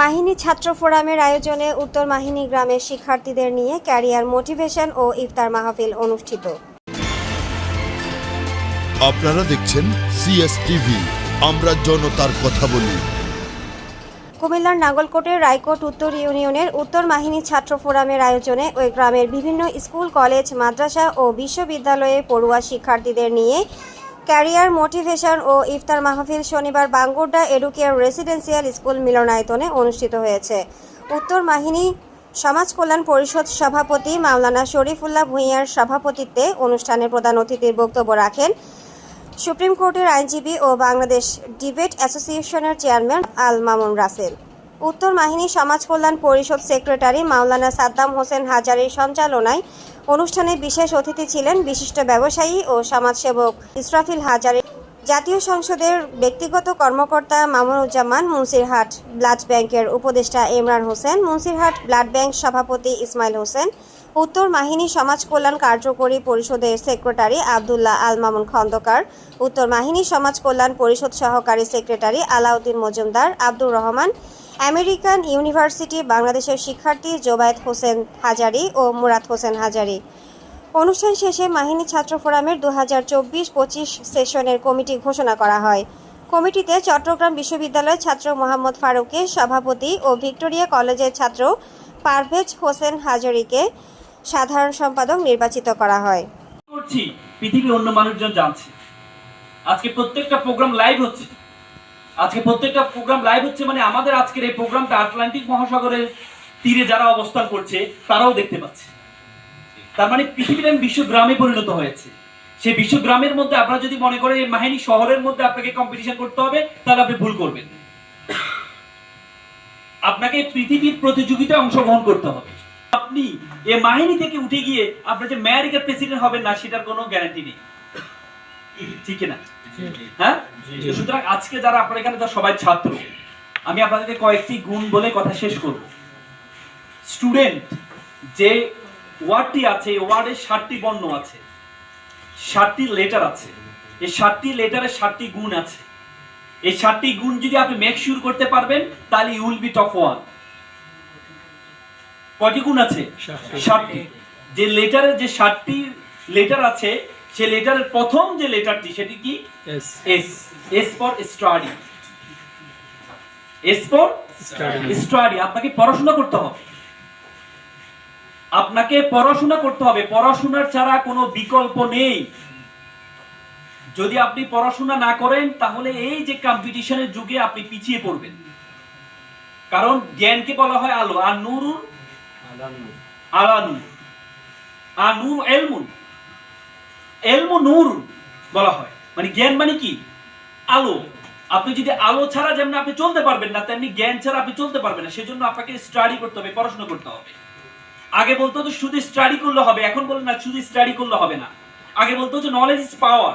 মাহিনী ছাত্র ফোরামের আয়োজনে উত্তর মাহিনী গ্রামের শিক্ষার্থীদের নিয়ে ক্যারিয়ার মোটিভেশন ও ইফতার মাহফিল অনুষ্ঠিত। আপনারা দেখছেন সিএস টিভি আমরা জনতার কথা বলি। কুমিল্লার নাগলকোটের রায়কোট উত্তর ইউনিয়নের উত্তর মাহিনী ছাত্র ফোরামের আয়োজনে ওই গ্রামের বিভিন্ন স্কুল কলেজ মাদ্রাসা ও বিশ্ববিদ্যালয়ে পড়ুয়া শিক্ষার্থীদের নিয়ে ক্যারিয়ার মোটিভেশন ও ইফতার মাহফিল শনিবার বাঙ্গুরডা এডুকেয়ার রেসিডেন্সিয়াল স্কুল মিলনায়তনে অনুষ্ঠিত হয়েছে। উত্তর মাহিনী সমাজ কল্যাণ পরিষদ সভাপতি মাওলানা শরীফুল্লাহ ভূঁইয়ার সভাপতিত্বে অনুষ্ঠানে প্রধান অতিথির বক্তব্য রাখেন সুপ্রিম কোর্টের আইনজীবী ও বাংলাদেশ ডিবেট অ্যাসোসিয়েশনের চেয়ারম্যান আল মামুন রাসেল। উত্তর মাহিনী সমাজ কল্যাণ পরিষদ সেক্রেটারি মাওলানা সাদ্দাম হোসেন হাজারের সঞ্চালনায় অনুষ্ঠানে বিশেষ অতিথি ছিলেন বিশিষ্ট ব্যবসায়ী ও সমাজসেবক ইসরাফিল হাজারে। জাতীয় সংসদের ব্যক্তিগত কর্মকর্তা মামুনুজ্জামান মুন্সিরহাট ব্লাড ব্যাংকের উপদেষ্টা ইমরান হোসেন, মুন্সিরহাট ব্লাড ব্যাংক সভাপতি ইসমাইল হোসেন উত্তর মাহিনী সমাজ কল্যাণ কার্যকরী পরিষদের সেক্রেটারি আবদুল্লাহ আল মামুন খন্দকার, উত্তর মাহিনী সমাজ কল্যাণ পরিষদ সহকারী secretary Alauddin Majumder, Abdur Rahman, American university বাংলাদেশের শিক্ষার্থী জোবায়েত হোসেন হাজারি ও মুরাদ হোসেন হাজারি। অনুষ্ঠান শেষে মাহিনী ছাত্র ফোরামের দু হাজার চব্বিশ পঁচিশ সেশনের কমিটি ঘোষণা করা হয়। কমিটিতে চট্টগ্রাম বিশ্ববিদ্যালয়ের ছাত্র মোহাম্মদ ফারুকের সভাপতি ও ভিক্টোরিয়া কলেজের ছাত্র পারভেজ হোসেন হাজারিকে সাধারণ সম্পাদক নির্বাচিত করা হয়। করছি, পৃথিবীর অন্য মানুষজন জানছে। আজকে প্রত্যেকটা প্রোগ্রাম লাইভ হচ্ছে। আজকে প্রত্যেকটা প্রোগ্রাম লাইভ হচ্ছে মানে আমাদের আজকের এই প্রোগ্রামটা আটলান্টিক মহাসাগরের তীরে যারা অবস্থান করছে, তারাও দেখতে পাচ্ছে। তার মানে পৃথিবীর আমি বিশ্বগ্রামে পরিণত হয়েছে। সেই বিশ্বগ্রামের মধ্যে আপনারা যদি মনে করেন এই মাহিনী শহরের মধ্যে আপনাকে কম্পিটিশন করতে হবে, তাহলে আপনি ভুল করবেন। আপনাকে পৃথিবীর প্রতিযোগিতায় অংশগ্রহণ করতে হবে। আপনি এ মাহিনী থেকে উঠে গিয়ে আপনি যে আমেরিকার প্রেসিডেন্ট হবেন না সেটার কোনো গ্যারান্টি নেই। ঠিক না হ্যাঁ? সুতরাং আজকে যারা আপনারা এখানে যারা সবাই ছাত্র। আমি আপনাদেরকে কয়েকটি গুণ বলে কথা শেষ করব। স্টুডেন্ট যে ওয়ার্ডটি আছে এই ওয়ার্ডের ষাটটি বর্ণ আছে ষাটটি লেটার আছে এই ষাটটি লেটারের ষাটটি গুণ আছে। এই ষাটটি গুণ যদি আপনি মেক শুরু করতে পারবেন তাহলে you will be top one কয়টি গুণ আছে? ষাটটি যে লেটারের যে ষাটটি লেটার আছে সে লেটারের প্রথম যে লেটারটি সেটি কি? S S for study S for. Study আপনাকে পড়াশোনা করতে হবে। আপনাকে পড়াশোনা করতে হবে। পড়াশোনার ছাড়া কোনো বিকল্প নেই। যদি আপনি পড়াশোনা না করেন তাহলে এই যে কম্পিটিশনের যুগে আপনি পিছিয়ে পড়বেন। কারণ জ্ঞানকে বলা হয় আলো আর আর নূর এলমুন। এলমু নূর বলা হয়। মানে জ্ঞান মানে কি? আলো। আপনি যদি আলো ছাড়া যেমন আপনি চলতে পারবেন না, তেমনি জ্ঞান ছাড়া আপনি চলতে পারবেন না। সেজন্য আপনাকে স্টাডি করতে হবে, পড়াশোনা করতে হবে। আগে বলতো যে শুধু স্টাডি করলে হবে, এখন বলেন না, শুধু স্টাডি করলে হবে না। আগে বলতো যে নলেজ ইজ পাওয়ার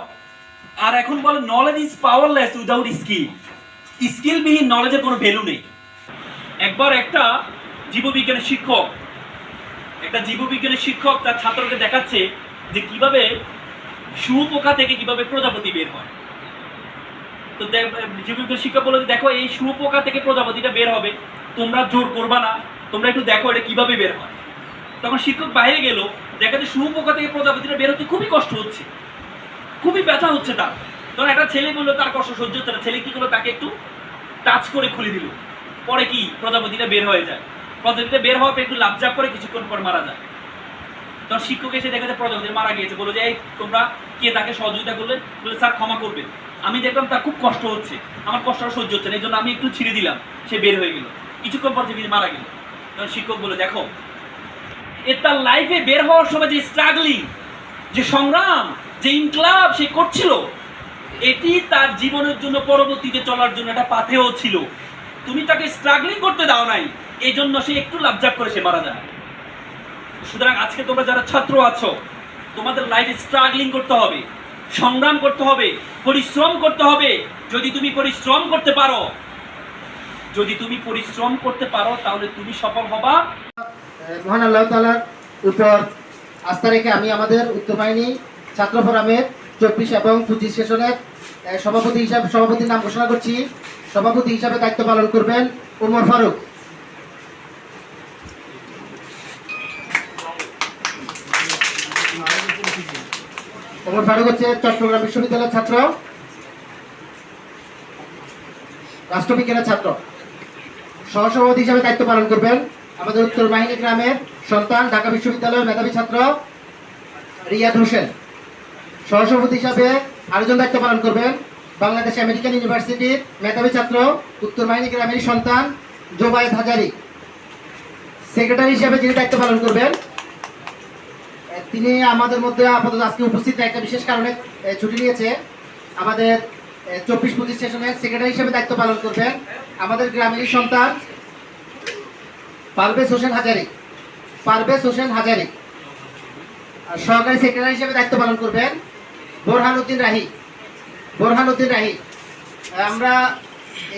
আর এখন বলে knowledge is powerless without skill স্কিলবিহীন নলেজের কোনো ভ্যালু নেই। একবার একটা জীববিজ্ঞানের শিক্ষক একটা জীববিজ্ঞানের শিক্ষক তার ছাত্রকে দেখাচ্ছে যে কীভাবে শুয়োপোকা থেকে কীভাবে প্রজাপতি বের হয়। তো জীববিজ্ঞান শিক্ষক বলে দেখো, এই শুয়োপোকা থেকে প্রজাপতিটা বের হবে। তোমরা জোর করবা না। তোমরা একটু দেখো এটা কীভাবে বের হয়। তখন শিক্ষক বাইরে গেল, দেখা যায় শুয়োপোকা থেকে প্রজাপতিটা বের হতে খুবই কষ্ট হচ্ছে। খুবই ব্যথা হচ্ছে তার। তখন একটা ছেলে বলল, তার কষ্ট সহ্য হচ্ছে না। ছেলে কি করল, তাকে একটু টাচ করে খুলে দিল। পরে কি প্রজাপতিটা বের হয়ে যায়। প্রজাপতিটা বের হওয়া পর একটু লাভজাপ করে কিছুক্ষণ পর মারা যায়। তখন শিক্ষক এসে দেখা যায় প্রজাপতি মারা গিয়েছে। বলে যে, এই তোমরা কে তাকে সহযোগিতা করলেন বলে স্যার, ক্ষমা করবেন। আমি দেখলাম তার খুব কষ্ট হচ্ছে। আমার কষ্টটা সহ্য হচ্ছে না। এই জন্য আমি একটু ছিঁড়ে দিলাম। সে বের হয়ে গেল। কিছুক্ষণ পর সে মারা গেল। তখন শিক্ষক বলে দেখো, এ তার লাইফে বের হওয়ার সময় যে স্ট্রাগলিং যে সংগ্রাম, যে ইনক্লাব সে করছিল, এটি তার জীবনের জন্য পরবর্তীতে চলার জন্য একটা পাথেও ছিল। তুমি তাকে স্ট্রাগলিং করতে দাও নাই। এই জন্য সে একটু লাভজাপ করে সে মারা যায়। সুতরাং আজকে তোমরা যারা ছাত্র আছো, তোমাদের লাইফে স্ট্রাগলিং করতে হবে, সংগ্রাম করতে হবে, পরিশ্রম করতে হবে। যদি তুমি পরিশ্রম করতে পারো, যদি তুমি পরিশ্রম করতে পারো, তাহলে তুমি সফল হবা। মহান আল্লাহ তালার উপর আস্থা রেখে আমি আমাদের উত্তর বাহিনী ছাত্র ফোরামের চব্বিশ এবং পঁচিশ সেশনের সভাপতি হিসাবে, সভাপতির নাম ঘোষণা করছি। সভাপতি হিসাবে দায়িত্ব পালন করবেন উমর ফারুক। ওমর ফারুক হচ্ছে চট্টগ্রাম বিশ্ববিদ্যালয়ের ছাত্র। রাষ্ট্রবিজ্ঞানের ছাত্র। সহসভাপতি হিসাবে দায়িত্ব পালন করবেন আমাদের উত্তর বাহিনী গ্রামের সন্তান, ঢাকা বিশ্ববিদ্যালয়ের মেধাবী ছাত্র রিয়াদ হোসেন। সহসভাপতি হিসাবে আরেকজন দায়িত্ব পালন করবেন বাংলাদেশ আমেরিকান ইউনিভার্সিটির মেধাবী ছাত্র, উত্তর বাহিনী গ্রামের সন্তান, জোবায়েদ হাজারি। সেক্রেটারি হিসাবে যিনি দায়িত্ব পালন করবেন তিনি আমাদের মধ্যে আপাতত আজকে উপস্থিত একটা বিশেষ কারণে ছুটি নিয়েছে। আমাদের চব্বিশ পঁচিশ সেশনের সেক্রেটারি হিসেবে দায়িত্ব পালন করবেন আমাদের গ্রামের সন্তান পারভেজ হোসেন হাজারি। পারভেজ হোসেন হাজারি। আর সহকারী সেক্রেটারি হিসেবে দায়িত্ব পালন করবেন বোরহান উদ্দিন রাহি। বোরহান উদ্দিন রাহি। আমরা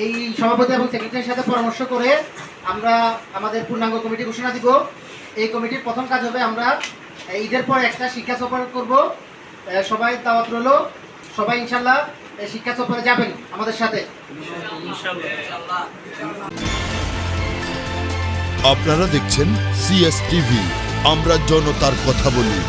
এই সভাপতি এবং সেক্রেটারির সাথে পরামর্শ করে আমরা আমাদের পূর্ণাঙ্গ কমিটি ঘোষণা দিব। এই কমিটির প্রথম কাজ হবে আমরা ঈদের পর একটা শিক্ষা সফর করব। সবাই দাওয়াত রইল। সবাই ইনশাল্লাহ শিক্ষা সফরে যাবেন আমাদের সাথে। আপনারা দেখছেন সিএস টিভি আমরা জনতার কথা বলি।